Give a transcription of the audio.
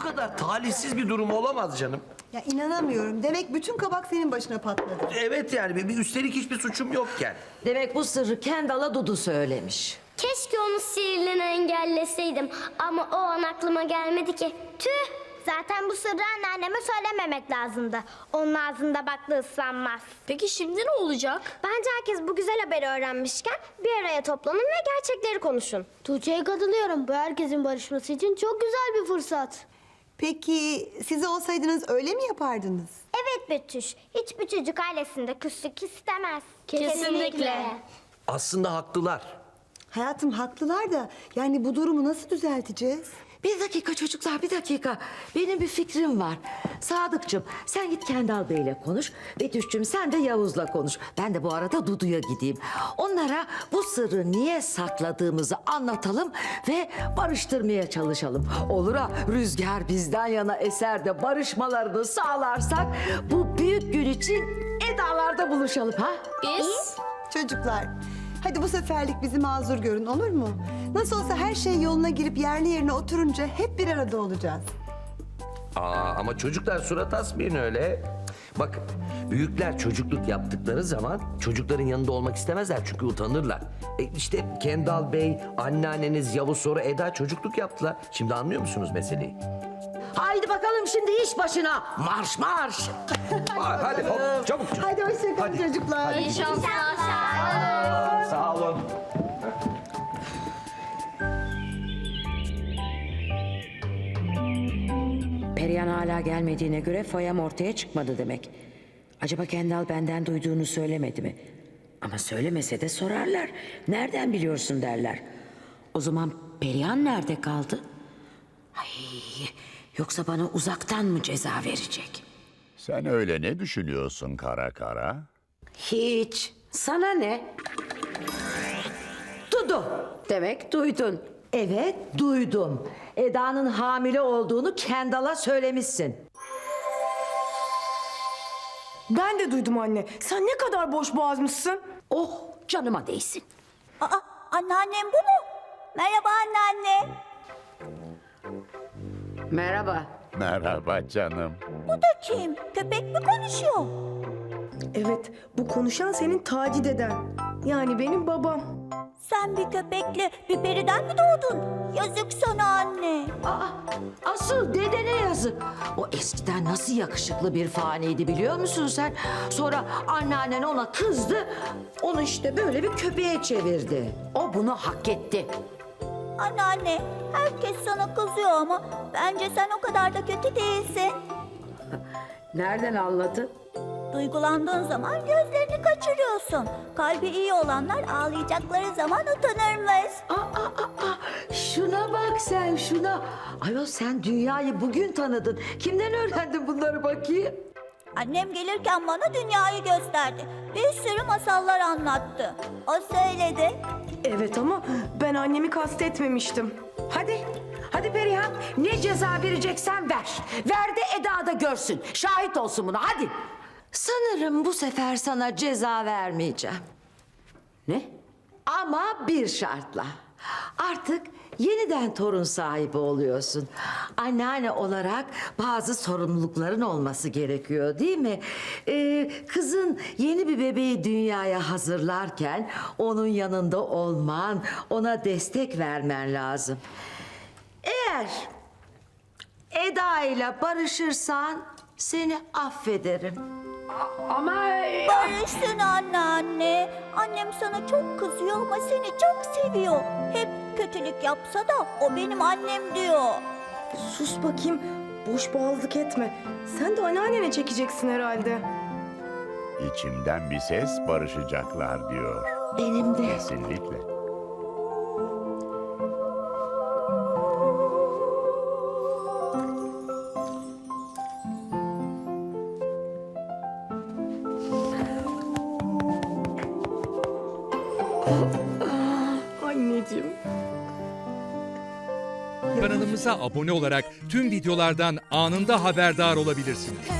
kadar talihsiz bir durum olamaz canım. Ya inanamıyorum. Demek bütün kabak senin başına patladı. Evet yani bir, bir- üstelik hiçbir suçum yokken. Demek bu sırrı Kendall'a Dudu söylemiş. Keşke onu sihirlerini engelleseydim ama o an aklıma gelmedi ki. Tüh! Zaten bu sırrı anneanneme söylememek lazımdı. Onun ağzında bakla ıslanmaz. Peki şimdi ne olacak? Bence herkes bu güzel haberi öğrenmişken bir araya toplanın ve gerçekleri konuşun. Tuğçe'ye katılıyorum. Bu herkesin barışması için çok güzel bir fırsat. Peki siz olsaydınız öyle mi yapardınız? Evet Betüş, hiçbir çocuk ailesinde küslük istemez. Kesinlikle. Aslında haklılar. Hayatım haklılar da yani bu durumu nasıl düzelteceğiz? Bir dakika çocuklar bir dakika. Benim bir fikrim var. Sadıkçım sen git Kendal Bey'le konuş. Betüş'cüm sen de Yavuz'la konuş. Ben de bu arada Dudu'ya gideyim. Onlara bu sırrı niye sakladığımızı anlatalım ve barıştırmaya çalışalım. Olur ha rüzgar bizden yana eser de barışmalarını sağlarsak bu büyük gün için Eda'larda buluşalım ha? Biz? Çocuklar hadi bu seferlik bizi mazur görün olur mu? Nasıl olsa her şey yoluna girip yerli yerine oturunca hep bir arada olacağız. Aa, ama çocuklar surat asmayın öyle. Bakın büyükler çocukluk yaptıkları zaman çocukların yanında olmak istemezler çünkü utanırlar. E işte Kendal Bey, anneanneniz Yavuz sonra Eda çocukluk yaptılar. Şimdi anlıyor musunuz meseleyi? Haydi bakalım şimdi iş başına. Marş marş. Aa, hadi hop, çabuk çabuk. Hadi hoşçakalın Hadi. çocuklar. İyi şanslar. Sağ olun. Perihan hala gelmediğine göre foyam ortaya çıkmadı demek. Acaba Kendal benden duyduğunu söylemedi mi? Ama söylemese de sorarlar. Nereden biliyorsun derler. O zaman Perihan nerede kaldı? Ay, yoksa bana uzaktan mı ceza verecek? Sen öyle ne düşünüyorsun kara kara? Hiç. Sana ne? Dudu. Demek duydun. Evet duydum. Eda'nın hamile olduğunu Kendall'a söylemişsin. Ben de duydum anne. Sen ne kadar boş boğazmışsın. Oh canıma değsin. Aa, anneannem bu mu? Merhaba anneanne. Merhaba. Merhaba canım. Bu da kim? Köpek mi konuşuyor? Evet, bu konuşan senin Taci deden. Yani benim babam. Sen bir köpekle bir periden mi doğdun? Yazık sana anne. Aa, asıl dedene yazık. O eskiden nasıl yakışıklı bir faniydi biliyor musun sen? Sonra anneannen ona kızdı. Onu işte böyle bir köpeğe çevirdi. O bunu hak etti. Anneanne, herkes sana kızıyor ama bence sen o kadar da kötü değilsin. Nereden anladın? Duygulandığın zaman gözlerini kaçırıyorsun. Kalbi iyi olanlar ağlayacakları zaman utanırmış. Aa, aa, aa, şuna bak sen şuna. Ayol sen dünyayı bugün tanıdın. Kimden öğrendin bunları bakayım? Annem gelirken bana dünyayı gösterdi. Bir sürü masallar anlattı. O söyledi. Evet ama ben annemi kastetmemiştim. Hadi. Hadi Perihan. Ne ceza vereceksen ver. Ver de Eda da görsün. Şahit olsun buna hadi. Sanırım bu sefer sana ceza vermeyeceğim. Ne? Ama bir şartla. Artık yeniden torun sahibi oluyorsun. Anneanne olarak bazı sorumlulukların olması gerekiyor değil mi? Ee, kızın yeni bir bebeği dünyaya hazırlarken onun yanında olman, ona destek vermen lazım. Eğer Eda ile barışırsan seni affederim. Barışsın anneanne. Annem sana çok kızıyor ama seni çok seviyor. Hep kötülük yapsa da o benim annem diyor. Sus bakayım. Boş boğazlık etme. Sen de anneannene çekeceksin herhalde. İçimden bir ses barışacaklar diyor. Benim de. Kesinlikle. Anneciğim. Kanalımıza abone olarak tüm videolardan anında haberdar olabilirsiniz.